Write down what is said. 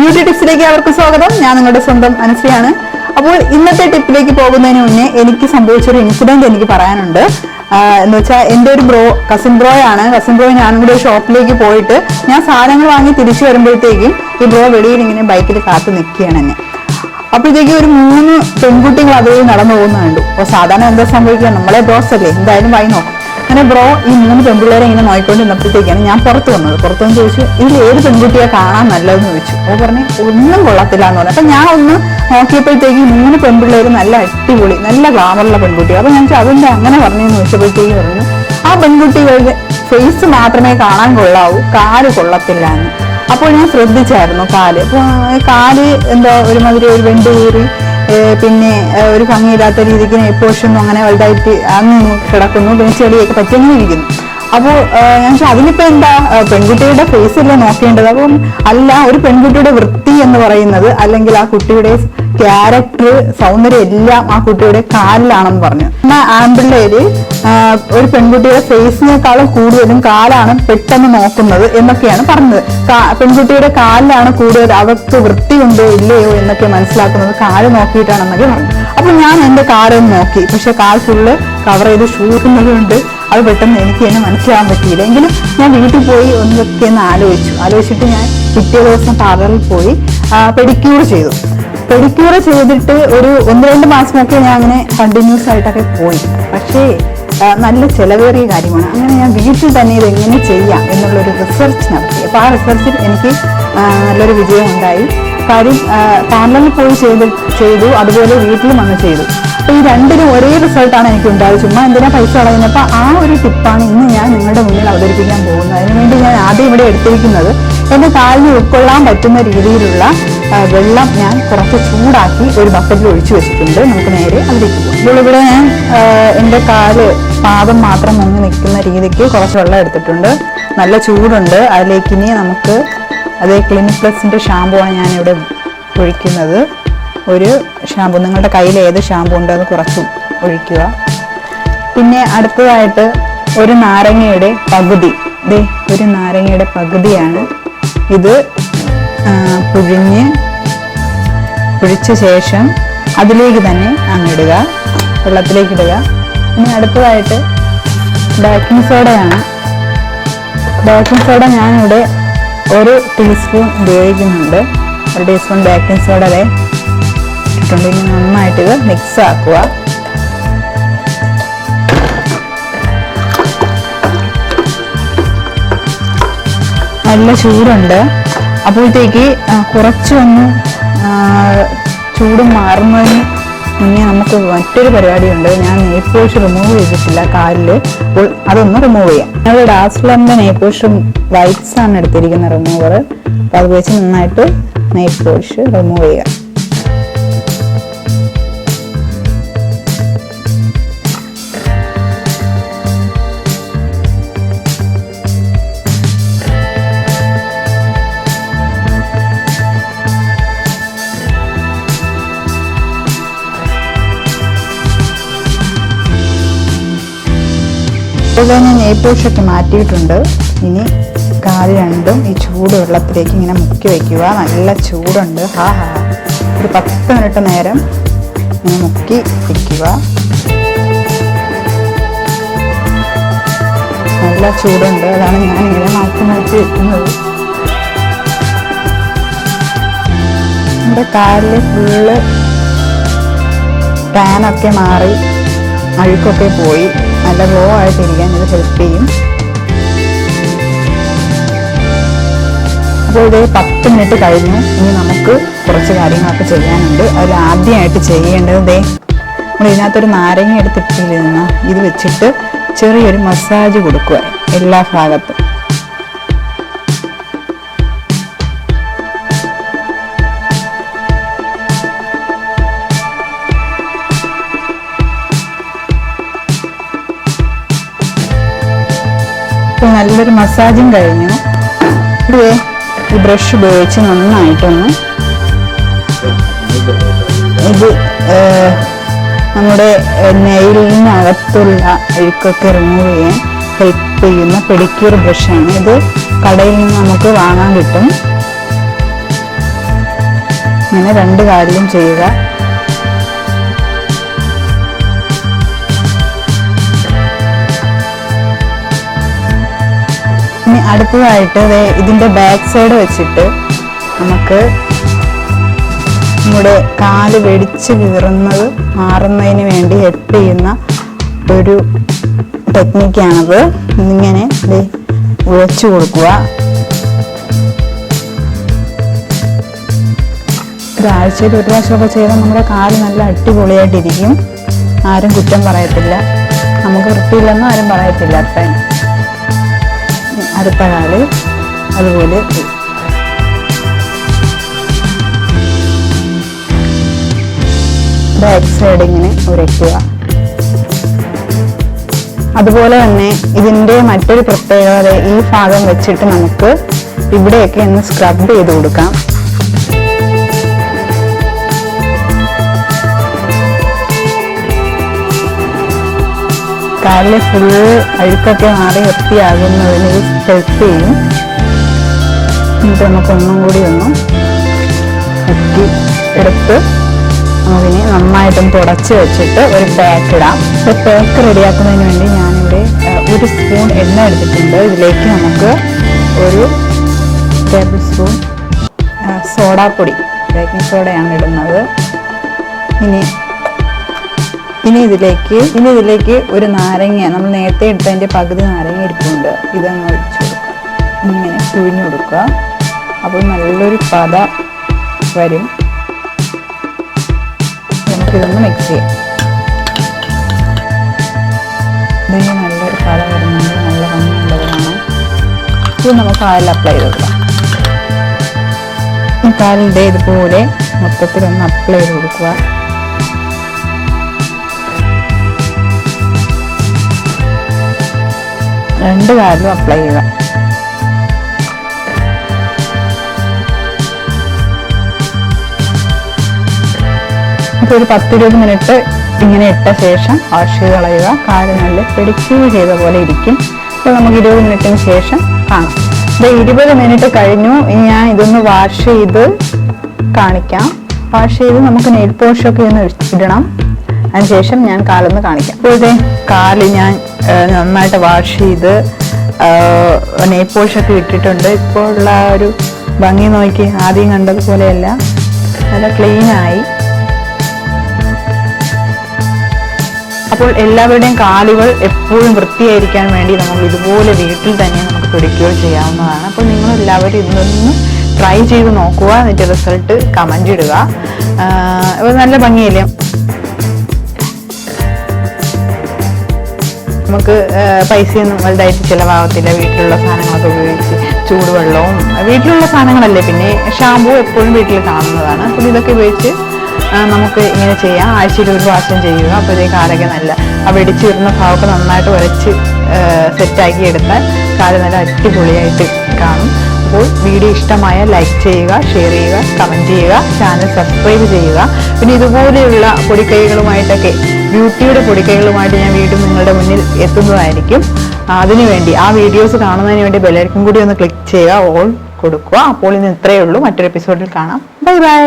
Beauty ടിപ്സിലേക്ക് അവർക്ക് സ്വാഗതം. ഞാൻ നിങ്ങളുടെ സ്വന്തം അനുശ്രീയാണ്. അപ്പോൾ ഇന്നത്തെ ടിപ്പിലേക്ക് പോകുന്നതിന് മുന്നേ എനിക്ക് സംഭവിച്ചൊരു ഇൻസിഡന്റ് എനിക്ക് പറയാനുണ്ട്. എന്ന് വെച്ചാൽ എന്റെ ഒരു ബ്രോ കസിൻ ബ്രോ ആണ് കസിൻ ബ്രോ ഞാനും കൂടി ഒരു ഷോപ്പിലേക്ക് പോയിട്ട് ഞാൻ സാധനങ്ങൾ വാങ്ങി തിരിച്ചു വരുമ്പോഴത്തേക്കും ഈ ബ്രോ വെളിയിൽ ഇങ്ങനെ ബൈക്കിൽ കാത്തു നിൽക്കുകയാണ് എന്നെ. അപ്പോഴത്തേക്കും ഒരു മൂന്ന് പെൺകുട്ടികൾ അതുവഴി നടന്നു പോകുന്നുണ്ട് അപ്പോൾ സാധാരണ എന്താ സംഭവിക്കുക? നമ്മളെ ബ്രോസ് അല്ലേ? എന്തായാലും വായി നോക്കും. അങ്ങനെ ബ്രോ ഈ മൂന്ന് പെൺപിള്ളേരെ ഇങ്ങനെ നോക്കിക്കൊണ്ട് നിന്നപ്പോഴത്തേക്കാണ് ഞാൻ പുറത്ത് വന്നത്. പുറത്ത് വന്ന് ചോദിച്ചു ഇതിൽ ഏത് പെൺകുട്ടിയെ കാണാൻ നല്ലതെന്ന് ചോദിച്ചു. ഓ പറഞ്ഞു ഒന്നും കൊള്ളത്തില്ല എന്ന് പറഞ്ഞു. അപ്പം ഞാൻ ഒന്ന് നോക്കിയപ്പോഴത്തേക്ക് മൂന്ന് പെൺപിള്ളേർ നല്ല അടിപൊളി നല്ല ഗ്ലാമറുള്ള പെൺകുട്ടി അപ്പോൾ ഞാൻ അതെന്താ അങ്ങനെ പറഞ്ഞെന്ന് ചോദിച്ചപ്പോഴത്തേക്ക് പറഞ്ഞു ആ പെൺകുട്ടികളുടെ ഫേസ് മാത്രമേ കാണാൻ കൊള്ളാവൂ കാൽ കൊള്ളത്തില്ല എന്ന് അപ്പോൾ ഞാൻ ശ്രദ്ധിച്ചായിരുന്നു കാൽ. അപ്പോൾ കാൽ എന്താ ഒരുമാതിരി ഒരു വെണ്ടുകൂറി പിന്നെ ഒരു ഭംഗിയില്ലാത്ത രീതിക്ക് പോഷൊന്നും അങ്ങനെ വലുതായിട്ട് അങ്ങ് കിടക്കുന്നു. പിന്നെ ചെളിയൊക്കെ പറ്റിയങ്ങനെ ഇരിക്കുന്നു. അപ്പോൾ ഞാൻ ചോദിച്ചു അതിനിപ്പോ എന്താ പെൺകുട്ടിയുടെ ഫേസ് അല്ലേ നോക്കേണ്ടത്? അപ്പം അല്ല ഒരു പെൺകുട്ടിയുടെ വൃത്തി എന്ന് പറയുന്നത് അല്ലെങ്കിൽ ആ കുട്ടിയുടെ ക്യാരക്ടർ സൗന്ദര്യം എല്ലാം ആ കുട്ടിയുടെ കാലിലാണെന്ന് പറഞ്ഞു. എന്നാൽ ആമ്പിള്ളേര് ഒരു പെൺകുട്ടിയുടെ ഫേസിനേക്കാളും കൂടുതലും കാലാണ് പെട്ടെന്ന് നോക്കുന്നത് എന്നൊക്കെയാണ് പറഞ്ഞത്. പെൺകുട്ടിയുടെ കാലിലാണ് കൂടുതൽ അവർക്ക് വൃത്തിയുണ്ടോ ഇല്ലയോ എന്നൊക്കെ മനസ്സിലാക്കുന്നത് കാൽ നോക്കിയിട്ടാണെന്നൊക്കെ പറഞ്ഞു. അപ്പൊ ഞാൻ എന്റെ കാലൊന്ന് നോക്കി. പക്ഷെ കാൽ ഫുള്ള് കവർ ചെയ്ത് ഷൂ കൊണ്ട് അത് പെട്ടെന്ന് എനിക്ക് തന്നെ മനസ്സിലാകാൻ പറ്റിയില്ല. എങ്കിലും ഞാൻ വീട്ടിൽ പോയി ഒന്നൊക്കെ ഒന്ന് ആലോചിച്ചു. ആലോചിച്ചിട്ട് ഞാൻ പിറ്റേ ദിവസം പാർലറിൽ പോയി പെഡിക്യൂർ ചെയ്തു. പെഡിക്യൂർ ചെയ്തിട്ട് ഒരു ഒന്ന് രണ്ട് മാസമൊക്കെ ഞാൻ അങ്ങനെ കണ്ടിന്യൂസ് ആയിട്ടൊക്കെ പോയി. പക്ഷേ നല്ല ചിലവേറിയ കാര്യമാണ്. അങ്ങനെ ഞാൻ വീട്ടിൽ തന്നെ ഇത് എങ്ങനെ ചെയ്യാം എന്നുള്ളൊരു റിസർച്ച് നടത്തി. അപ്പോൾ ആ റിസർച്ചിൽ എനിക്ക് നല്ലൊരു വിജയം ഉണ്ടായി കാര്യം പാർലറിൽ പോയി ചെയ്ത് ചെയ്തു അതുപോലെ വീട്ടിലും വന്ന് ചെയ്തു. അപ്പോൾ ഈ രണ്ടിനും ഒരേ റിസൾട്ടാണ് എനിക്ക് ഉണ്ടായത്. ചുമ്മാ എന്തിനാ പൈസ കളയുന്നത് ആ ഒരു ടിപ്പാണ് ഇന്ന് ഞാൻ നിങ്ങളുടെ മുന്നിൽ അവതരിപ്പിക്കാൻ പോകുന്നത്. അതിനുവേണ്ടി ഞാൻ ആദ്യം ഇവിടെ എടുത്തിരിക്കുന്നത് എന്റെ കാലിന് ഉൾക്കൊള്ളാൻ പറ്റുന്ന രീതിയിലുള്ള വെള്ളം ഞാൻ കുറച്ച് ചൂടാക്കി ഒരു ബക്കറ്റിൽ ഒഴിച്ചു വെച്ചിട്ടുണ്ട്. നമുക്ക് നേരെ അതിലേക്ക് പോകാം ഇപ്പോൾ ഇവിടെ ഞാൻ എന്റെ കാൽ പാദം മാത്രം മുങ്ങി നിൽക്കുന്ന രീതിക്ക് കുറച്ച് വെള്ളം എടുത്തിട്ടുണ്ട്. നല്ല ചൂടുണ്ട്. അതിലേക്ക് ഇനി നമുക്ക് അതേ ക്ലിനിക് പ്ലസിന്റെ ഷാമ്പു ആണ് ഞാനിവിടെ ഒഴിക്കുന്നത്. ഒരു ഷാമ്പു നിങ്ങളുടെ കയ്യിൽ ഏത് ഷാമ്പു ഉണ്ടോ അത് കുറച്ചും ഒഴിക്കുക. പിന്നെ അടുത്തതായിട്ട് ഒരു നാരങ്ങയുടെ പകുതി. ദേ ഒരു നാരങ്ങയുടെ പകുതിയാണ്. ഇത് പുഴിഞ്ഞ് പുഴിച്ച ശേഷം അതിലേക്ക് തന്നെ അങ്ങിടുക വെള്ളത്തിലേക്ക് ഇടുക. ഇനി അടുത്തതായിട്ട് ബേക്കിംഗ് സോഡയാണ് ബേക്കിംഗ് സോഡ ഞാനിവിടെ ഒരു ടീസ്പൂൺ ഉപയോഗിക്കുന്നുണ്ട്. ഒരു ടീസ്പൂൺ ബേക്കിംഗ് സോഡ വരെ ഇട്ടിട്ടുണ്ട്. നന്നായിട്ട് ഇത് മിക്സ് ആക്കുക. നല്ല ചൂടുണ്ട്. അപ്പോഴത്തേക്ക് കുറച്ചൊന്ന് ചൂട് മാറുന്നതിന് മുന്നേ നമുക്ക് മറ്റൊരു പരിപാടിയുണ്ട്. ഞാൻ നെയ്പോഷ് റിമൂവ് ചെയ്തിട്ടില്ല കാലിൽ അപ്പോൾ അതൊന്ന് റിമൂവ് ചെയ്യാം. ഞങ്ങൾ നെയിൽ നെയ്പോഷ് വൈറ്റ്സ് ആണ് എടുത്തിരിക്കുന്ന റിമൂവർ അപ്പോൾ അത് വെച്ച് നന്നായിട്ട് നെയ്പോഷ് റിമൂവ് ചെയ്യാം ഇപ്പോൾ ഞാൻ നെയ്പോഷൊക്കെ മാറ്റിയിട്ടുണ്ട്. ഇനി കാൽ രണ്ടും ഈ ചൂട് വെള്ളത്തിലേക്ക് ഇങ്ങനെ മുക്കി വയ്ക്കുക നല്ല ചൂടുണ്ട്. ഹാ ഹാ ഒരു പത്ത് മിനിറ്റ് നേരം ഇങ്ങനെ മുക്കി വയ്ക്കുക നല്ല ചൂടുണ്ട്. അതാണ് ഞാൻ ഇങ്ങനെ മാറ്റി മാറ്റി വെക്കുന്നത്. എന്റെ കാലിൽ ഫുള്ള് ടാനൊക്കെ മാറി അഴുക്കൊക്കെ പോയി. നല്ല ഗ്ലോ ആയിട്ടിരിക്കാൻ ഇത് ഹെൽപ്പ് ചെയ്യും. അപ്പോൾ ഇത് പത്ത് മിനിറ്റ് കഴിഞ്ഞു. ഇനി നമുക്ക് കുറച്ച് കാര്യങ്ങളൊക്കെ ചെയ്യാനുണ്ട്. അതിൽ ആദ്യമായിട്ട് ചെയ്യേണ്ടത് ദേ നമ്മൾ ഇതിനകത്തൊരു നാരങ്ങ എടുത്തിട്ടിരുന്ന ഇത് വെച്ചിട്ട് ചെറിയൊരു മസാജ് കൊടുക്കുക എല്ലാ ഭാഗത്തും. നല്ലൊരു മസാജും കഴിഞ്ഞു. ഇതേ ഈ ബ്രഷ് ഉപയോഗിച്ച് നന്നായിട്ടൊന്ന് ഇത് നമ്മുടെ നെയിലിനകത്തുള്ള അഴുക്കൊക്കെ റിമൂവ് ചെയ്യാൻ ഹെൽപ്പ് ചെയ്യുന്ന പെഡിക്യൂർ ബ്രഷാണ് ഇത് കടയിൽ നിന്ന് നമുക്ക് വാങ്ങാൻ കിട്ടും. ഇങ്ങനെ രണ്ട് കാര്യം ചെയ്യുക. അടുത്തതായിട്ട് ഇതിന്റെ ബാക്ക് സൈഡ് വെച്ചിട്ട് നമുക്ക് നമ്മുടെ കാൽ വെടിച്ച് കീറുന്നത് മാറുന്നതിന് വേണ്ടി ഹെൽപ്പ് ചെയ്യുന്ന ഒരു ടെക്നിക്കാണത് ഇങ്ങനെ ഉഴച്ചു കൊടുക്കുക. ഒരാഴ്ചയിൽ ഒരു പ്രാവശ്യമൊക്കെ ചെയ്താൽ നമ്മുടെ കാൽ നല്ല അടിപൊളിയായിട്ടിരിക്കും. ആരും കുറ്റം പറയത്തില്ല. നമുക്ക് വൃത്തിയില്ലെന്നും ആരും പറയത്തില്ല അത്രയും. അടുത്ത അതുപോലെ ബാക്ക് സൈഡ് ഇങ്ങനെ ഉരയ്ക്കുക. അതുപോലെ തന്നെ ഇതിന്റെ മറ്റൊരു പ്രത്യേകത ഈ ഭാഗം വെച്ചിട്ട് നമുക്ക് ഇവിടെയൊക്കെ ഒന്ന് സ്ക്രബ് ചെയ്ത് കൊടുക്കാം. കാലിലെ ഫുൾ അഴുക്കൊക്കെ മാറി വൃത്തിയാകുന്നതിന് ഹെൽപ്പ് ചെയ്യും. എന്നിട്ട് നമുക്കൊന്നും കൂടി ഒന്ന് മുക്കി എടുത്ത് നമുക്കിനി നന്നായിട്ടൊന്ന് തുടച്ച് വെച്ചിട്ട് ഒരു പാക്ക് ഇടാം. ഒരു പാക്ക് റെഡിയാക്കുന്നതിന് വേണ്ടി ഞാനിവിടെ ഒരു സ്പൂൺ എണ്ണ എടുത്തിട്ടുണ്ട്. ഇതിലേക്ക് നമുക്ക് ഒരു ടേബിൾ സ്പൂൺ സോഡാപ്പൊടി ബേക്കിംഗ് സോഡയാണ് ഇടുന്നത്. ഇനി ഇനി ഇതിലേക്ക് ഇനി ഇതിലേക്ക് ഒരു നാരങ്ങ നമ്മൾ നേരത്തെ എടുത്തതിന്റെ പകുതി നാരങ്ങ ഇരിപ്പുണ്ട്. ഇതങ്ങ് ഒഴിച്ചു കൊടുക്കുക ഇങ്ങനെ പിഴിഞ്ഞു കൊടുക്കുക. അപ്പോൾ നല്ലൊരു പത വരും. നമുക്കിതൊന്ന് മിക്സ് ചെയ്യാം. ഇതിന് നല്ലൊരു പത വരുന്നുണ്ട്. നല്ല ഭംഗിയുള്ളതാണ്. ഇത് നമുക്ക് ആയിൽ അപ്ലൈ ചെയ്ത് കൊടുക്കാം. കാലിന്റെ ഇതുപോലെ മൊത്തത്തിലൊന്ന് അപ്ലൈ ചെയ്ത് കൊടുക്കുക. രണ്ട് കാലിലും അപ്ലൈ ചെയ്യുക. അപ്പോൾ ഒരു പത്തിരുപത് മിനിറ്റ് ഇങ്ങനെ ഇട്ട ശേഷം വാഷ് ചെയ്ത് കളയുക. കാൽ നല്ല പെഡിക്യൂർ ചെയ്ത പോലെ ഇരിക്കും. അപ്പോൾ നമുക്ക് ഇരുപത് മിനിറ്റിന് ശേഷം കാണാം. ഇത് ഇരുപത് മിനിറ്റ് കഴിഞ്ഞു. ഞാൻ ഇതൊന്ന് വാഷ് ചെയ്ത് കാണിക്കാം. വാഷ് ചെയ്ത് നമുക്ക് നെയിൽ പോഷൊക്കെ ഒന്ന് ഇടണം. അതിനുശേഷം ഞാൻ കാലൊന്ന് കാണിക്കാം. അപ്പോൾ ഇതേ കാൽ ഞാൻ നന്നായിട്ട് വാഷ് ചെയ്ത് നെയ് പോഷൊക്കെ ഇട്ടിട്ടുണ്ട്. ഇപ്പോൾ ഉള്ള ആ ഒരു ഭംഗി നോക്കി ആദ്യം കണ്ടതുപോലെയല്ല. നല്ല ക്ലീനായി. അപ്പോൾ എല്ലാവരുടെയും കാലുകൾ എപ്പോഴും വൃത്തിയായിരിക്കാൻ വേണ്ടി നമ്മൾ ഇതുപോലെ വീട്ടിൽ തന്നെ നമുക്ക് പിടിക്കുകയോ ചെയ്യാവുന്നതാണ്. അപ്പോൾ നിങ്ങൾ എല്ലാവരും ഇതൊന്ന് ട്രൈ ചെയ്ത് നോക്കുക. എന്നിട്ട് റിസൾട്ട് കമന്റ് ഇടുക. അപ്പോൾ നല്ല ഭംഗിയില്ലേ? നമുക്ക് പൈസയൊന്നും വലുതായിട്ട് ചിലവാകത്തില്ല. വീട്ടിലുള്ള സാധനങ്ങളൊക്കെ ഉപയോഗിച്ച് ചൂടുവെള്ളവും വീട്ടിലുള്ള സാധനങ്ങളല്ലേ പിന്നെ ഷാമ്പു എപ്പോഴും വീട്ടിൽ കാണുന്നതാണ്. അപ്പോൾ ഇതൊക്കെ ഉപയോഗിച്ച് നമുക്ക് ഇങ്ങനെ ചെയ്യാം. ആഴ്ചയിൽ ഒരു പ്രാവശ്യം ചെയ്യുക. അപ്പോഴത്തേക്ക് കാലൊക്കെ നല്ല ആ വെടിച്ച് വരുന്ന ഭാവമൊക്കെ നന്നായിട്ട് ഉരച്ച് സെറ്റാക്കി എടുത്താൽ കാല നല്ല അടിപൊളിയായിട്ട് കാണും. അപ്പോൾ വീഡിയോ ഇഷ്ടമായ ലൈക്ക് ചെയ്യുക ഷെയർ ചെയ്യുക കമന്റ് ചെയ്യുക ചാനൽ സബ്സ്ക്രൈബ് ചെയ്യുക. പിന്നെ ഇതുപോലെയുള്ള പൊടിക്കൈകളുമായിട്ടൊക്കെ ബ്യൂട്ടിയുടെ പൊടിക്കൈകളുമായിട്ട് ഞാൻ വീണ്ടും നിങ്ങളുടെ മുന്നിൽ എത്തുന്നതായിരിക്കും. അതിനു അതിനുവേണ്ടി ആ വീഡിയോസ് കാണുന്നതിന് വേണ്ടി ബെല്ലൈക്കും കൂടി ഒന്ന് ക്ലിക്ക് ചെയ്യുക ഓൾ കൊടുക്കുക. അപ്പോൾ ഇന്ന് ഇത്രയേ ഉള്ളൂ. മറ്റൊരു എപ്പിസോഡിൽ കാണാം. Bye bye